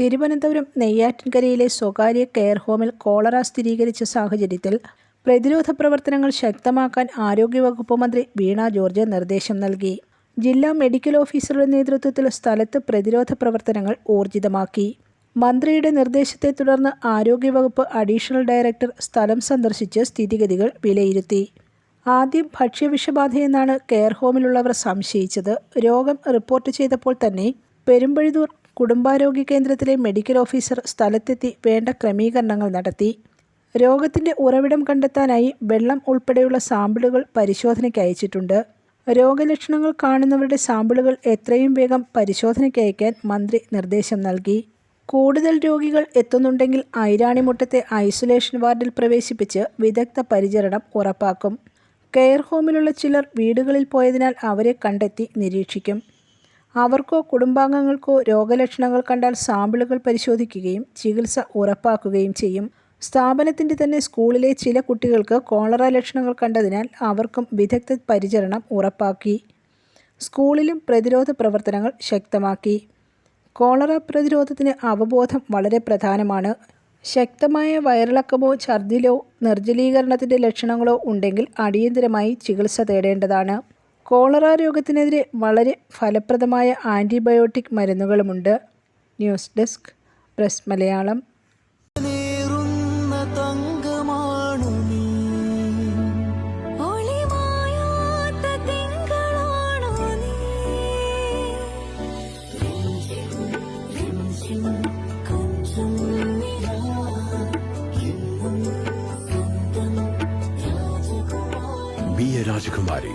തിരുവനന്തപുരം നെയ്യാറ്റിൻകരയിലെ സ്വകാര്യ കെയർ ഹോമിൽ കോളറ സ്ഥിരീകരിച്ച സാഹചര്യത്തിൽ പ്രതിരോധ പ്രവർത്തനങ്ങൾ ശക്തമാക്കാൻ ആരോഗ്യവകുപ്പ് മന്ത്രി വീണ ജോർജ് നിർദ്ദേശം നൽകി. ജില്ലാ മെഡിക്കൽ ഓഫീസറുടെ നേതൃത്വത്തിൽ സ്ഥലത്ത് പ്രതിരോധ പ്രവർത്തനങ്ങൾ ഊർജിതമാക്കി. മന്ത്രിയുടെ നിർദ്ദേശത്തെ തുടർന്ന് ആരോഗ്യവകുപ്പ് അഡീഷണൽ ഡയറക്ടർ സ്ഥലം സന്ദർശിച്ച് സ്ഥിതിഗതികൾ വിലയിരുത്തി. ആദ്യം ഭക്ഷ്യവിഷബാധയെന്നാണ് കെയർ ഹോമിലുള്ളവർ സംശയിച്ചത്. രോഗം റിപ്പോർട്ട് ചെയ്തപ്പോൾ തന്നെ പെരുമ്പഴുതൂർ കുടുംബാരോഗ്യ കേന്ദ്രത്തിലെ മെഡിക്കൽ ഓഫീസർ സ്ഥലത്തെത്തി വേണ്ട ക്രമീകരണങ്ങൾ നടത്തി. രോഗത്തിന്റെ ഉറവിടം കണ്ടെത്താനായി വെള്ളം ഉൾപ്പെടെയുള്ള സാമ്പിളുകൾ പരിശോധനയ്ക്ക് അയച്ചിട്ടുണ്ട്. രോഗലക്ഷണങ്ങൾ കാണുന്നവരുടെ സാമ്പിളുകൾ എത്രയും വേഗം പരിശോധനയ്ക്ക് അയക്കാൻ മന്ത്രി നിർദ്ദേശം നൽകി. കൂടുതൽ രോഗികൾ എത്തുന്നുണ്ടെങ്കിൽ ഐരാണിമുട്ടത്തെ ഐസൊലേഷൻ വാർഡിൽ പ്രവേശിപ്പിച്ച് വിദഗ്ധ പരിചരണം ഉറപ്പാക്കും. കെയർ ഹോമിലുള്ള ചിലർ വീടുകളിൽ പോയതിനാൽ അവരെ കണ്ടെത്തി നിരീക്ഷിക്കും. അവർക്കോ കുടുംബാംഗങ്ങൾക്കോ രോഗലക്ഷണങ്ങൾ കണ്ടാൽ സാമ്പിളുകൾ പരിശോധിക്കുകയും ചികിത്സ ഉറപ്പാക്കുകയും ചെയ്യും. സ്ഥാപനത്തിന്റെ തന്നെ സ്കൂളിലെ ചില കുട്ടികൾക്ക് കോളറ ലക്ഷണങ്ങൾ കണ്ടതിനാൽ അവർക്കും വിദഗ്ധ പരിചരണം ഉറപ്പാക്കി. സ്കൂളിലും പ്രതിരോധ പ്രവർത്തനങ്ങൾ ശക്തമാക്കി. കോളറ പ്രതിരോധത്തിന് അവബോധം വളരെ പ്രധാനമാണ്. ശക്തമായ വയറിളക്കമോ ഛർദിലോ നിർജലീകരണത്തിന്റെ ലക്ഷണങ്ങളോ ഉണ്ടെങ്കിൽ അടിയന്തരമായി ചികിത്സ തേടേണ്ടതാണ്. കോളറ രോഗത്തിനെതിരെ വളരെ ഫലപ്രദമായ antibiotic മരുന്നുകളുമുണ്ട് news desk press Malayalam Rajakumari